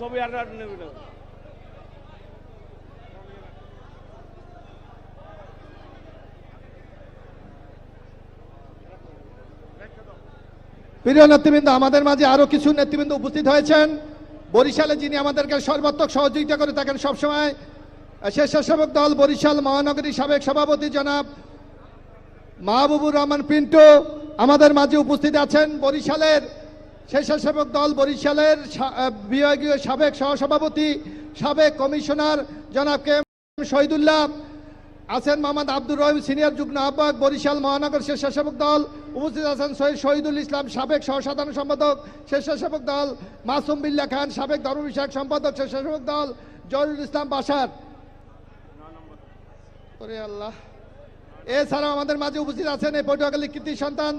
ছবি আর নেবে না। প্রিয় নেতৃবৃন্দ, আমাদের মাঝে আরও কিছু নেতৃবৃন্দ উপস্থিত হয়েছেন। বরিশালে যিনি আমাদেরকে সর্বাত্মক সহযোগিতা করে থাকেন সবসময়, স্বেচ্ছাসেবক দল বরিশাল মহানগরী সাবেক সভাপতি জনাব মাহবুবুর রহমান পিন্টু আমাদের মাঝে উপস্থিত আছেন। বরিশালের স্বেচ্ছাসেবক দল বরিশালের বিভাগীয় সাবেক সহসভাপতি, সাবেক কমিশনার জনাব কে শহীদুল্লাহ, আছেন মোহাম্মদ আব্দুর রহিম সিনিয়র যুগ্ম আহ্বায়ক, বরিশাল মহানগর স্বেচ্ছাসেবক দল উপস্থিত আছেন সৈয়দ শহীদুল ইসলাম, সাবেক সহসাধারণ সম্পাদক, স্বেচ্ছাসেবক দল মাসুম বিল্লা খান, সাবেক ধর্ম বিষয়ক সম্পাদক, স্বেচ্ছাসেবক দল জহিরুল ইসলাম বাসার। আল্লাহ। এছাড়াও আমাদের মাঝে উপস্থিত আছেন এই পটুয়াখালী কৃতি সন্তান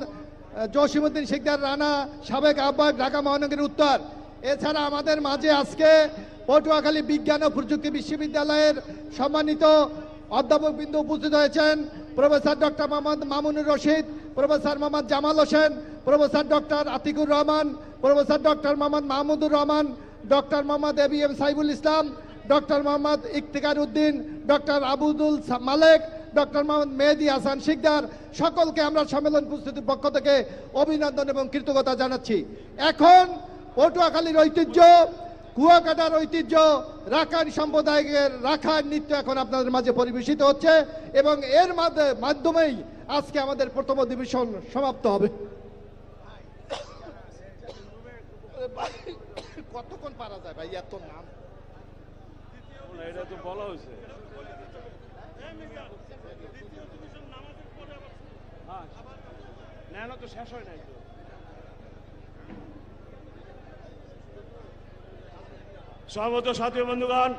আহ, জসিমউদ্দিন শিকদার রানা সাবেক আহ্বায়ক ঢাকা মহানগরীর উত্তর। এছাড়া আমাদের মাঝে আজকে পটুয়াখালী বিজ্ঞান ও প্রযুক্তি বিশ্ববিদ্যালয়ের সম্মানিত অধ্যাপক বিন্দু উপস্থিত হয়েছেন professor doctor Mohammad Mamunur Rashid professor Mohammad Jamal Hossain professor doctor Atiqur Rahman professor doctor Mohammad Mahmudur Rahman doctor Mohammad A B M Saibul Islam doctor Mohammad Iftikhar Uddin doctor Abdul Malek doctor Mohammad Mehedi Hasan Sikder, সকলকে আমরা সম্মেলন প্রস্তুতির পক্ষ থেকে অভিনন্দন এবং কৃতজ্ঞতা জানাচ্ছি। এখন পটুয়াখালীর ঐতিহ্য, কুয়াকাটার ঐতিহ্য, রাখাইন সম্প্রদায়ের রাখাইন নৃত্য এখন আপনাদের মাঝে পরিবেশিত হচ্ছে এবং এর মাধ্যমে মাধ্যমেই আজকে আমাদের প্রথম অধিবেশন সমাপ্ত হবে। কতক্ষণ পারা যায় ভাই এত নাম। এটা তো বলা হয়েছে। হ্যাঁ না না তো সাথী বন্ধুগণ,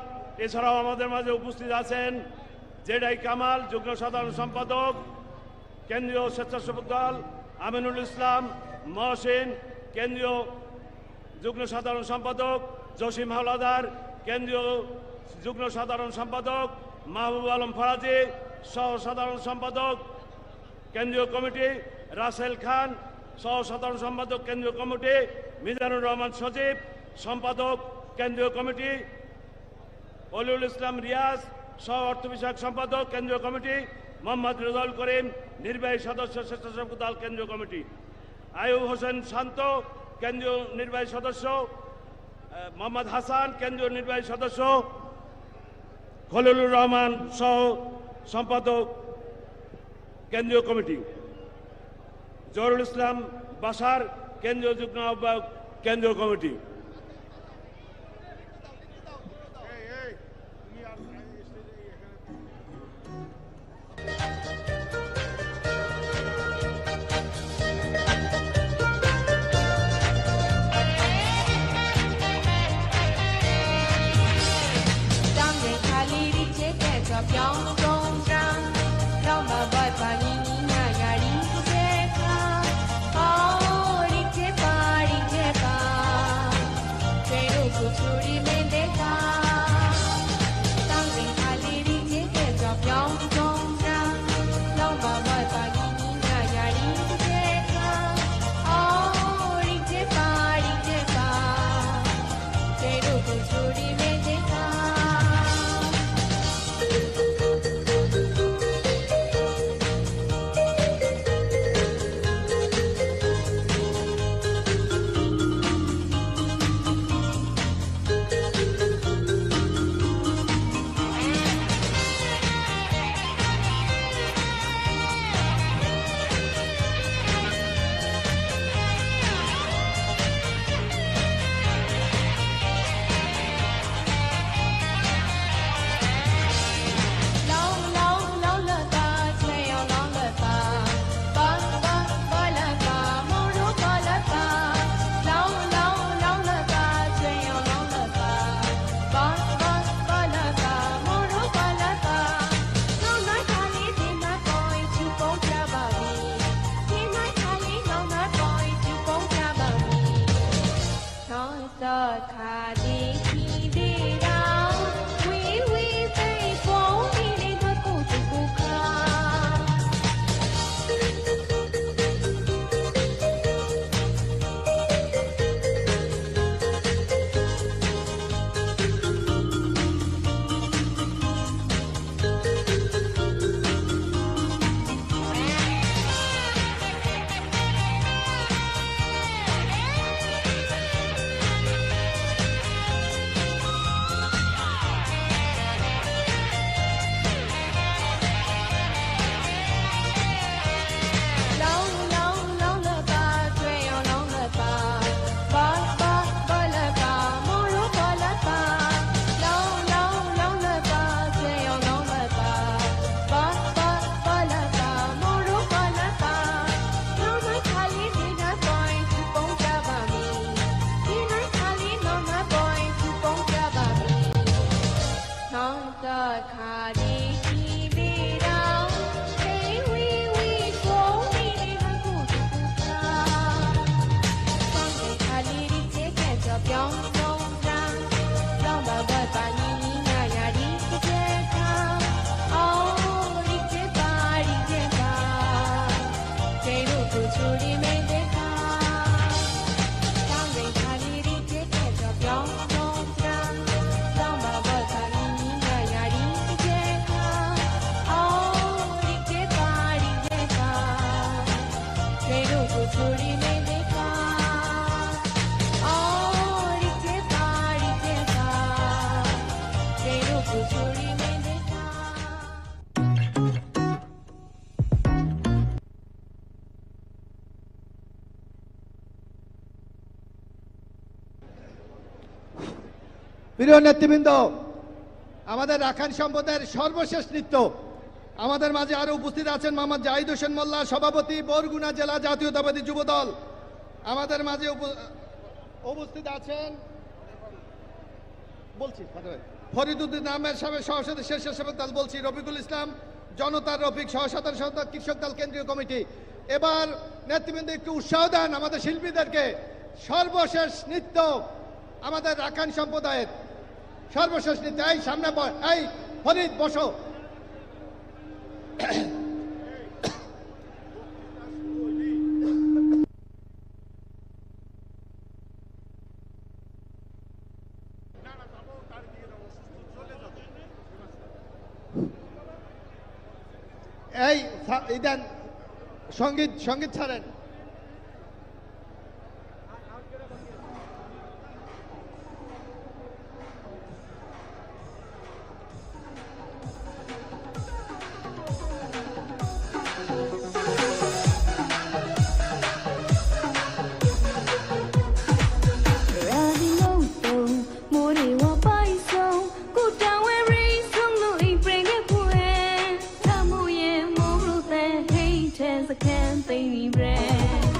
এছাড়াও আমাদের মাঝে উপস্থিত আছেন জেডাই কামাল, যুগ্ম সাধারণ সম্পাদক, কেন্দ্রীয় স্বেচ্ছাসেবক দল, আমিনুল ইসলাম, মহসিন, কেন্দ্রীয় যুগ্ম সাধারণ সম্পাদক, জসিম হাওলাদার, কেন্দ্রীয় যুগ্ম সাধারণ সম্পাদক মাহবুব আলম ফরাজি সহ সাধারণ সম্পাদক, কেন্দ্রীয় কমিটি, রাসেল খান সহ সাধারণ সম্পাদক, কেন্দ্রীয় কমিটি, মিজানুর রহমান সজীব, সম্পাদক, কেন্দ্রীয় কমিটি, অলিউল ইসলাম রিয়াজ, সহ অর্থ বিষয়ক সম্পাদক, কেন্দ্রীয় কমিটি, মোহাম্মদ রেজাউল করিম, নির্বাহী সদস্য, স্বেচ্ছাসেবক দল, কেন্দ্রীয় কমিটি। আয়ুব হোসেন শান্ত, কেন্দ্রীয় নির্বাহী সদস্য মোহাম্মদ হাসান, কেন্দ্রীয় নির্বাহী সদস্য খলিলুর রহমান সহ সম্পাদক কেন্দ্রীয় কমিটি। জহরুল ইসলাম বাসার কেন্দ্রীয় যুগ্ম আহ্বায়ক কেন্দ্রীয় কমিটি। thought คา প্রিয় নেতৃবৃন্দ, আমাদের রাখাইন সম্প্রদায়ের সর্বশেষ নৃত্য। আমাদের মাঝে আরও উপস্থিত আছেন মোহাম্মদ জাহিদ হোসেন মোল্লা, সভাপতি বরগুনা জেলা জাতীয়তাবাদী যুব দল আমাদের মাঝে উপস্থিত আছেন বলছি ফরিদুদ্দিন আহমেদ সাহেব সহসদস্য স্বেচ্ছাসেবক দল বলছি, রফিকুল ইসলাম, জনতার রফিক সহ সাধারণ কৃষক দল কেন্দ্রীয় কমিটি। এবার নেতৃবৃন্দ একটু উৎসাহ দেন আমাদের শিল্পীদেরকে। সর্বশেষ নৃত্য আমাদের রাখাইন সম্প্রদায়ের সর্বশেষ নৃত্য এই সামনে এই ফরিদ বসো। এই দেন সংগীত সংগীত ছাড়েন। As a campaign bread.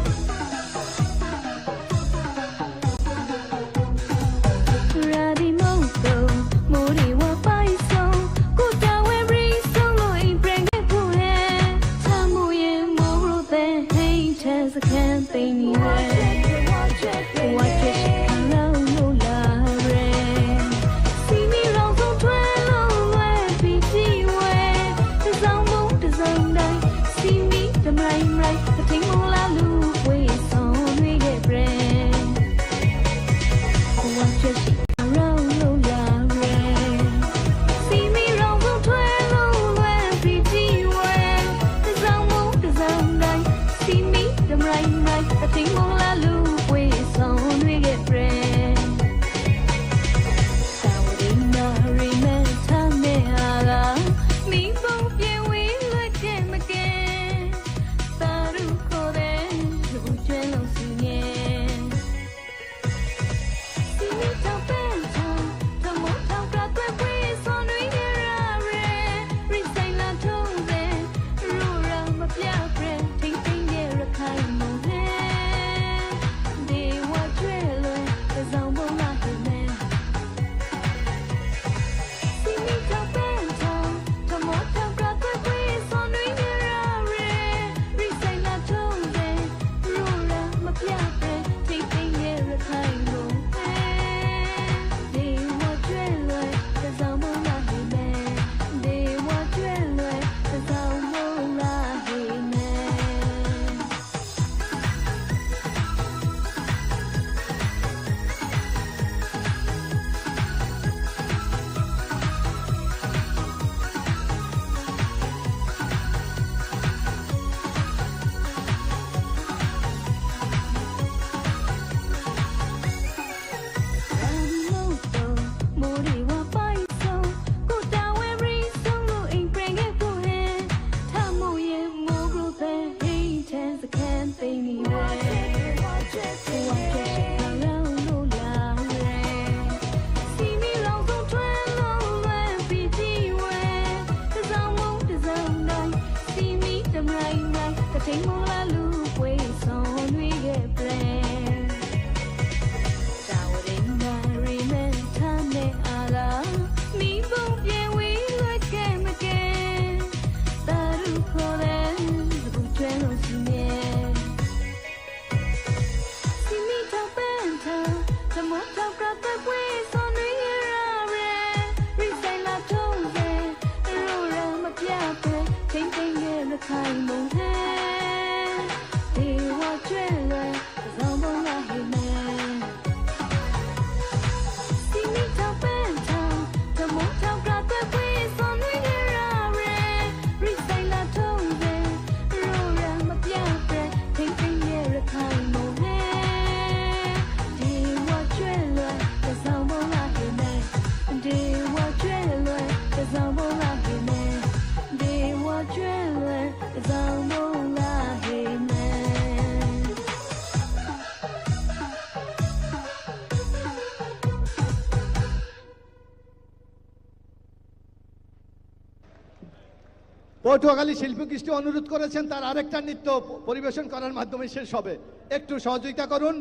Patuakhali শিল্পী কৃষ্টি অনুরোধ করেছেন তার আরেকটা নৃত্য পরিবেশন করার মাধ্যমে শেষ হবে। একটু সহযোগিতা করুন।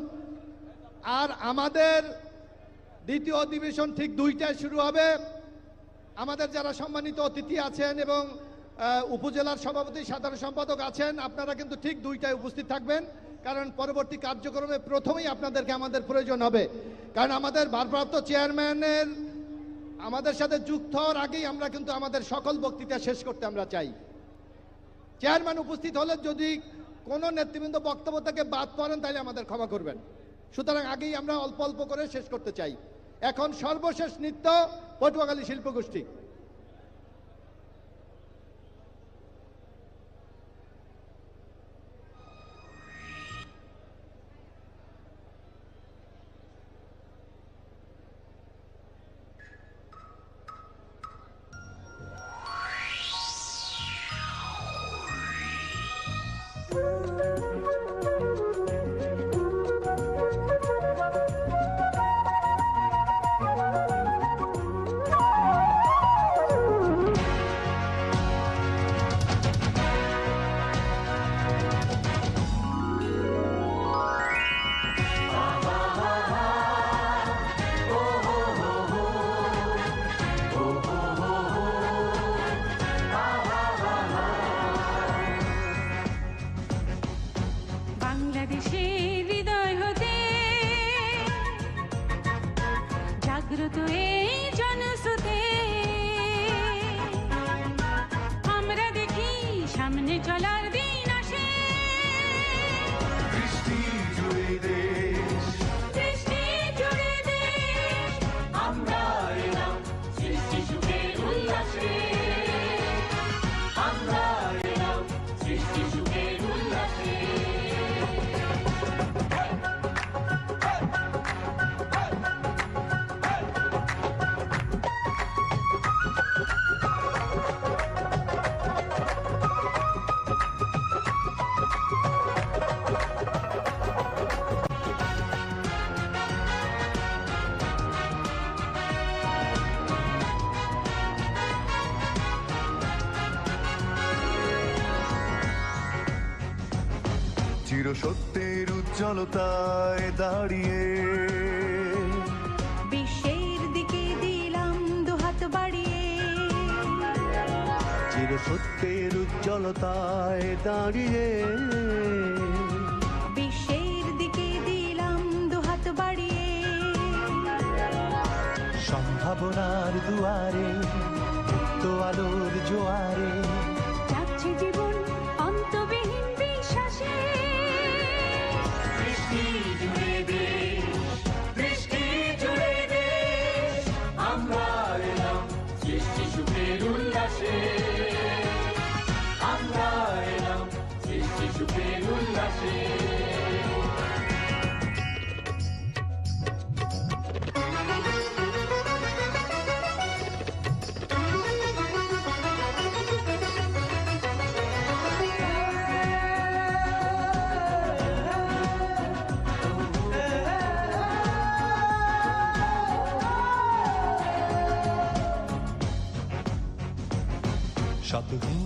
আর আমাদের দ্বিতীয় অধিবেশন ঠিক দুইটায় শুরু হবে। আমাদের যারা সম্মানিত অতিথি আছেন এবং উপজেলার সভাপতি, সাধারণ সম্পাদক আছেন, আপনারা কিন্তু ঠিক দুইটায় উপস্থিত থাকবেন। কারণ পরবর্তী কার্যক্রমে প্রথমেই আপনাদেরকে আমাদের প্রয়োজন হবে। কারণ আমাদের ভারপ্রাপ্ত চেয়ারম্যানের আমাদের সাথে যুক্ত হওয়ার আগেই আমরা কিন্তু আমাদের সকল বক্তৃতা শেষ করতে আমরা চাই। চেয়ারম্যান উপস্থিত হলে যদি কোনো নেতৃবৃন্দ বক্তব্য থেকে বাদ পড়েন, তাহলে আমাদের ক্ষমা করবেন। সুতরাং আগেই আমরা অল্প অল্প করে শেষ করতে চাই। এখন সর্বশেষ নৃত্য পটুয়াখালী শিল্পগোষ্ঠী। Woo! বাংলাদেশের হৃদয় হতে জাগ্রত এই উজ্জ্বলতায় দাঁড়িয়ে। বিশ্বের দিকে দিলাম দুহাত বাড়িয়ে। চিরসত্যের উজ্জ্বলতায় দাঁড়িয়ে। বিশ্বের দিকে দিলাম দুহাত বাড়িয়ে। সম্ভাবনার দুয়ারে তো আলোর জোয়ারে।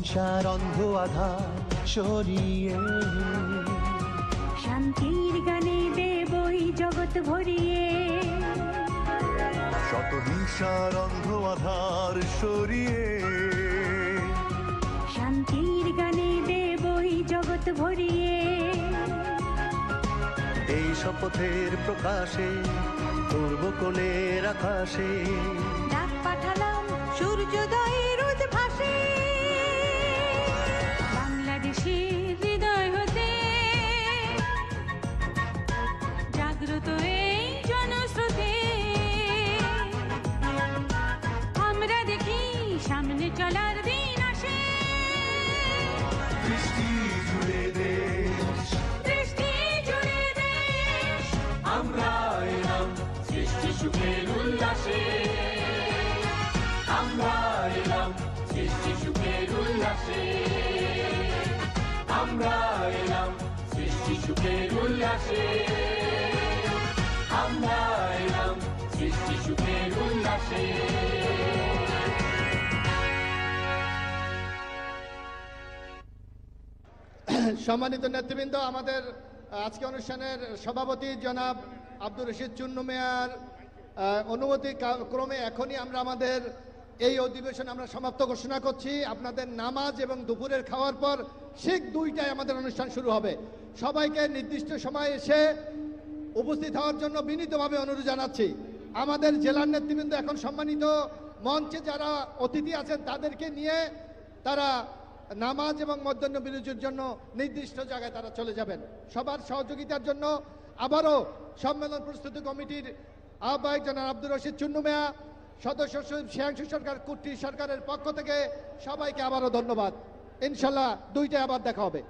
হিংসার অন্ধ আধার সরিয়ে শান্তির গানে দেবই জগৎ ভরিয়ে। শত হিংসার অন্ধ আধার সরিয়ে। শান্তির গানে দেবই জগৎ ভরিয়ে। এই শপথের প্রকাশে পূর্ব কোণের আকাশে। ডাক পাঠালাম সূর্যোদয়ের দৃষ্টি জুড়ে দেশ। দৃষ্টি জুড়ে দেশ। আমরা এলাম সৃষ্টি সুখের উল্লাসে। আমরা এলাম সৃষ্টি সুখের উল্লাসে। আমরা এলাম সৃষ্টি সুখের উল্লাসে। আমরা এলাম সৃষ্টি সুখের উল্লাসে। সম্মানিত নেতৃবৃন্দ, আমাদের আজকে অনুষ্ঠানের সভাপতি জনাব আব্দুর রশিদ চুন্নু মেয়ার অনুমতি ক্রমে এখনই আমরা আমাদের এই অধিবেশন আমরা সমাপ্ত ঘোষণা করছি। আপনাদের নামাজ এবং দুপুরের খাওয়ার পর ঠিক দুইটায় আমাদের অনুষ্ঠান শুরু হবে। সবাইকে নির্দিষ্ট সময় এসে উপস্থিত হওয়ার জন্য বিনীতভাবে অনুরোধ জানাচ্ছি। আমাদের জেলার নেতৃবৃন্দ এখন সম্মানিত মঞ্চে যারা অতিথি আছেন তাদেরকে নিয়ে তারা নামাজ এবং মধ্যাহ্ন বিরতির জন্য নির্দিষ্ট জায়গায় তারা চলে যাবেন। সবার সহযোগিতার জন্য আবারও সম্মেলন প্রস্তুতি কমিটির আহ্বায়ক জানান আব্দুর রশিদ চুন্নুমিয়া সদস্য শ্রেয়াংশু সরকার, কুট্টি সরকারের পক্ষ থেকে সবাইকে আবারও ধন্যবাদ। ইনশাল্লাহ দুইটায় আবার দেখা হবে।